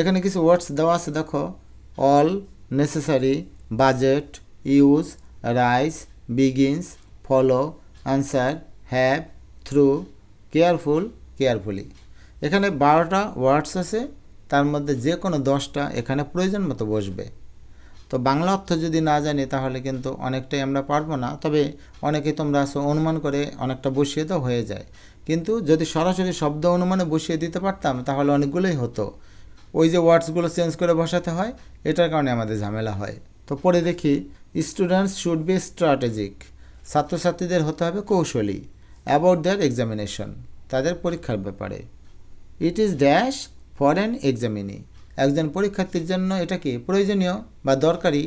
এখানে কিছু ওয়ার্ডস দেওয়া আছে, দেখো। All necessary budget use rise begins follow answer have through careful carefully এখানে বারোটা ওয়ার্ডস আছে, তার মধ্যে যে কোনো দশটা এখানে প্রয়োজন মতো বসবে। তো বাংলা অর্থ যদি না জানি, তাহলে কিন্তু অনেকটাই আমরা পারব না। তবে অনেকে তোমরা আসো অনুমান করে অনেকটা বসিয়ে তো হয়ে যায়। কিন্তু যদি সরাসরি শব্দ অনুমানে বসিয়ে দিতে পারতাম, তাহলে অনেকগুলোই হতো। ওই যে ওয়ার্ডসগুলো চেঞ্জ করে বসাতে হয়, এটার কারণে আমাদের ঝামেলা হয়। তো পরে দেখি স্টুডেন্টস শুড বি স্ট্র্যাটেজিক ছাত্রছাত্রীদের হতে হবে কৌশলী অ্যাবাউট দেয়ার এক্সামিনেশন তাদের পরীক্ষার ব্যাপারে। It is dash for an examinee একজন পরীক্ষার্থীর জন্য এটা কি প্রয়োজনীয় বা দরকারি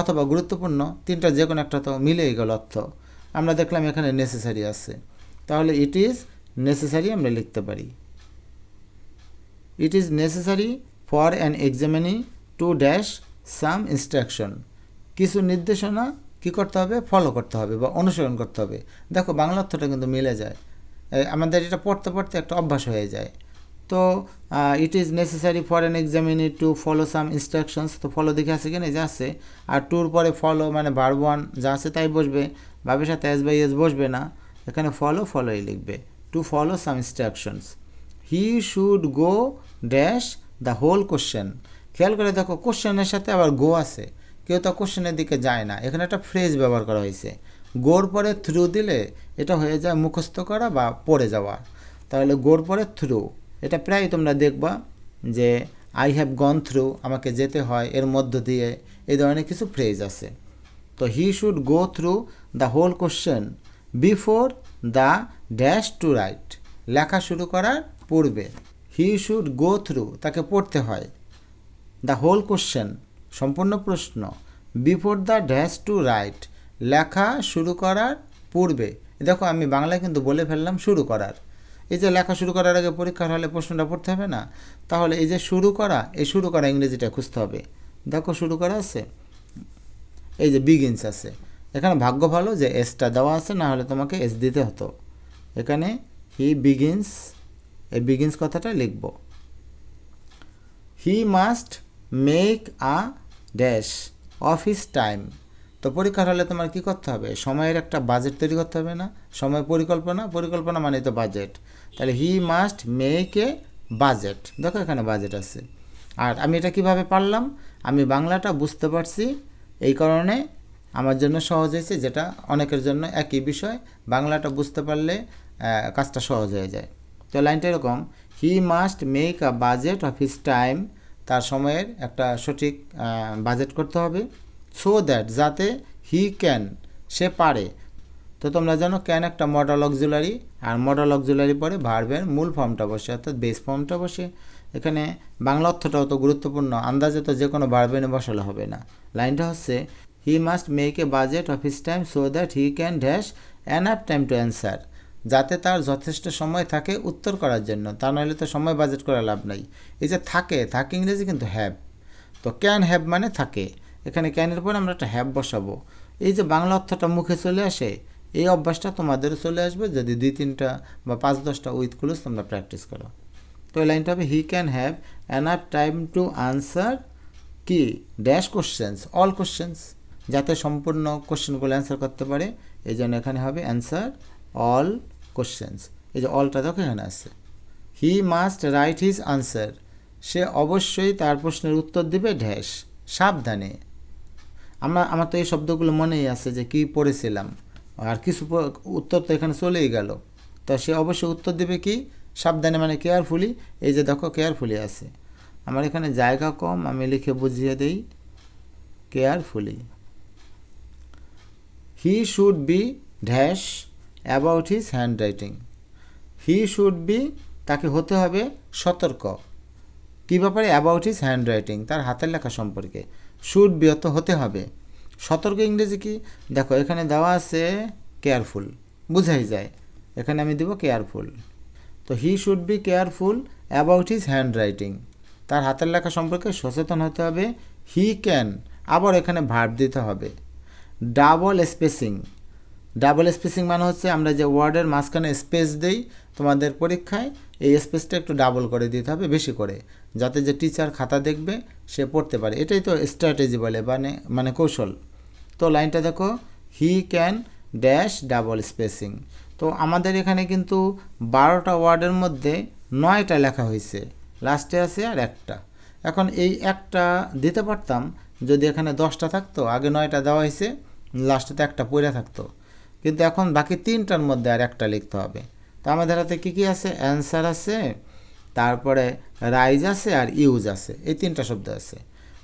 অথবা গুরুত্বপূর্ণ? তিনটা যে কোনো একটা তো মিলেই গেল অর্থ। আমরা দেখলাম এখানে নেসেসারি আছে। তাহলে ইট ইজ নেসেসারি আমরা লিখতে পারি। It is necessary for an examinee to dash some instruction কিছু নির্দেশনা কী করতে হবে? ফলো করতে হবে বা অনুসরণ করতে হবে। দেখো, বাংলা অর্থটা কিন্তু মিলে যায়। আমাদের এটা পড়তে পড়তে একটা অভ্যাস হয়ে যায়। তো it is necessary for an examinee to follow some instructions তো ফলো দেখে আছে কিনা? যা আছে আর টুর পরে ফলো মানে ভার্ব ওয়ান যা আছে তাই বসবে। ভাবের সাথে এস বাই এস বসবে না। এখানে ফলো ফলোই লিখবে। To follow some instructions he should go dash the whole question খেয়াল করে দেখো কোশ্চেনের সাথে আবার গো আছে। কেউ তো কোশ্চেনের দিকে যায় না। এখানে একটা ফ্রেজ ব্যবহার করা হয়েছে। গোর পরে থ্রু দিলে এটা হয়ে যায় মুখস্থ করা বা পড়ে যাওয়া। তাহলে গোর পরে থ্রু এটা প্রায় তোমরা দেখবা যে আই হ্যাভ গন থ্রু আমাকে যেতে হয়, এর মধ্য দিয়ে এই ধরনের কিছু ফ্রেজ আছে। তো he should go through the whole question before the dash to write লেখা শুরু করার পূর্বে হি শুড গো থ্রু তাকে পড়তে হয়। দ্য হোল কোশ্চেন সম্পূর্ণ প্রশ্ন। Before the dash to write লেখা শুরু করার পূর্বে। দেখো, আমি বাংলায় কিন্তু বলে ফেললাম শুরু করার। এই যে লেখা শুরু করার আগে পরীক্ষার হলে প্রশ্নটা পড়তে হবে না? তাহলে এই যে শুরু করা, এই শুরু করা ইংরেজিটা খুঁজতে হবে। দেখো, শুরু করা আছে? এই যে বিগিনস আছে। এখানে ভাগ্য ভালো যে এসটা দেওয়া আছে, না হলে তোমাকে এস দিতে হতো। এখানে হি বিগিনস এই বিগিনস কথাটা লিখব। He must make a dash of his time তো পরীক্ষার হলে তোমার কি করতে হবে? সময়ের একটা বাজেট তৈরি করতে হবে না? সময় পরিকল্পনা? পরিকল্পনা মানে তো বাজেট তাহলে he must make a budget দেখো এখানে বাজেট আছে। আর আমি এটা কীভাবে পারলাম? আমি বাংলাটা বুঝতে পারছি। এই কারণে আমার জন্য সহজ হয়েছে, যেটা অনেকের জন্য একই বিষয়। বাংলাটা বুঝতে পারলে কাজটা সহজ হয়ে যায়। তো লাইনটা এরকম he must make a budget of his time তার সময়ের একটা সঠিক বাজেট করতে হবে সো দ্যাট যাতে হি ক্যান সে পারে। তো তোমরা জানো ক্যান একটা মডাল অক্সিলারি আর মডাল অক্সিলারি পরে ভার্বের মূল ফর্মটা বসে, অর্থাৎ বেস ফর্মটা বসে। এখানে বাংলা অর্থটাও তো গুরুত্বপূর্ণ, আন্দাজে তো যে কোনো ভার্বে নিয়ে বসালে হবে না। লাইনটা হচ্ছে he must make a budget of his time so that he can dash app time to answer যাতে তার যথেষ্ট সময় থাকে উত্তর করার জন্য। তা নইলে তো সময় বাজেট করা লাভ নাই। এই যে থাকে থাকে ইংরেজি কিন্তু হ্যাভ তো ক্যান হ্যাভ মানে থাকে। এখানে ক্যানের পরে আমরা একটা হ্যাভ বসাবো। এই যে বাংলা অর্থটা মুখে চলে আসে, এই অভ্যাসটা তোমাদেরও চলে আসবে যদি দুই, তিনটা বা পাঁচ, দশটা উইথ ক্লোজ তোমরা প্র্যাকটিস করো। তো এই লাইনটা হবে he can have enough time to answer কি? ড্যাশ কোশ্চেন্স অল কোশ্চেন্স যাতে সম্পূর্ণ কোশ্চেনগুলো অ্যান্সার করতে পারে। এই জন্য এখানে হবে অ্যান্সার অল কোশ্চেন্স এই যে অলটা দেখো এখানে আছে। He must write his answer সে অবশ্যই তার প্রশ্নের উত্তর দিবে ড্যাশ সাবধানে। আমরা, আমার তো এই শব্দগুলো মনেই আছে যে কি পড়েছিলাম। আর কিছু উত্তর তো এখানে চলেই গেল। তো সে অবশ্যই উত্তর দেবে কি? সাবধানে মানে কেয়ারফুলি এই যে দেখো কেয়ারফুলি আছে। আমার এখানে জায়গা কম, আমি লিখে বুঝিয়ে দেই। Carefully he should be dash about his handwriting he should be তাকে হতে হবে সতর্ক। কী ব্যাপারে অ্যাবাউট হিজ হ্যান্ড রাইটিং তার হাতের লেখা সম্পর্কে। শুড বি অত হতে হবে। সতর্ক ইংরেজি কি? দেখো, এখানে দেওয়া আছে কেয়ারফুল বুঝাই যায়। এখানে আমি দেবো কেয়ারফুল তো he should be careful about his handwriting তার হাতের লেখা সম্পর্কে সচেতন হতে হবে। হি ক্যান আবার এখানে ভার্ব দিতে হবে। ডাবল স্পেসিং ডাবল স্পেসিং মানে হচ্ছে আমরা যে ওয়ার্ডের মাঝখানে স্পেস দেই তোমাদের পরীক্ষায়, এই স্পেসটা একটু ডাবল করে দিতে হবে, বেশি করে, যাতে যে টিচার খাতা দেখবে, সে পড়তে পারে। এটাই তো স্ট্র্যাটেজি বলে মানে মানে কৌশল। তো লাইনটা দেখো he can dash double spacing তো আমাদের এখানে কিন্তু বারোটা ওয়ার্ডের মধ্যে নয়টা লেখা হয়েছে লাস্টে আছে আর একটা। এখন এই একটা দিতে পারতাম, যদি এখানে দশটা থাকতো, আগে নয়টা দেওয়া হয়েছে লাস্টেতে একটা পড়ে থাকতো। কিন্তু এখন বাকি তিনটার মধ্যে আর একটা লিখতে হবে। তো আমাদের হাতে কী কী আছে? অ্যান্সার আছে, তারপরে রাইজ আছে আর ইউজ আছে। এই তিনটা শব্দ আছে।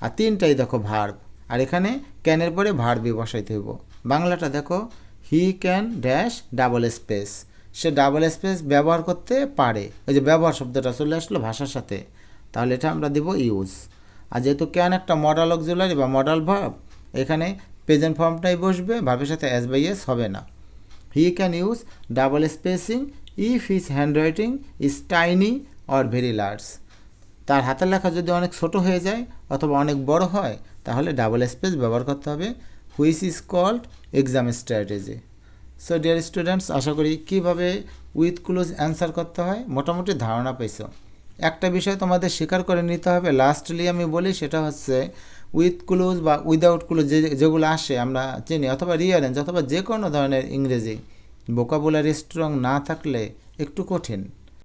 আর তিনটাই দেখো ভার্ব আর এখানে ক্যানের পরে ভার্বই বসাইতে হইব। বাংলাটা দেখো he can dash double space say double space ব্যবহার করতে পারে। ওই যে ব্যবহার শব্দটা চলে আসলো ভাষার সাথে। তাহলে এটা আমরা দেব ইউজ আর যেহেতু ক্যান একটা মডাল অক্সিলারি বা মডাল ভার্ব এখানে প্রেজেন্ট ফর্মটাই বসবে, ভাবের সাথে অ্যাজ বাই এস হবে না। He can use double spacing if his handwriting is tiny or very large তার হাতের লেখা যদি অনেক ছোট হয়ে যায় অথবা অনেক বড় হয়, তাহলে ডাবল স্পেস ব্যবহার করতে হবে which is called exam strategy so dear students আশা করি কীভাবে উইথ ক্লোজ অ্যান্সার করতে হয় মোটামুটি ধারণা পাইছো। একটা বিষয় তোমাদের স্বীকার করে নিতে হবে লাস্টলি আমি বলি সেটা হচ্ছে উইথ ক্লোজ বা উইদাউট ক্লোজ যে, যেগুলো আসে আমরা চিনি, অথবা রিয়ারেঞ্জ অথবা যে কোনো ধরনের ইংরেজি ভোকাবুলারি স্ট্রং না থাকলে একটু কঠিন।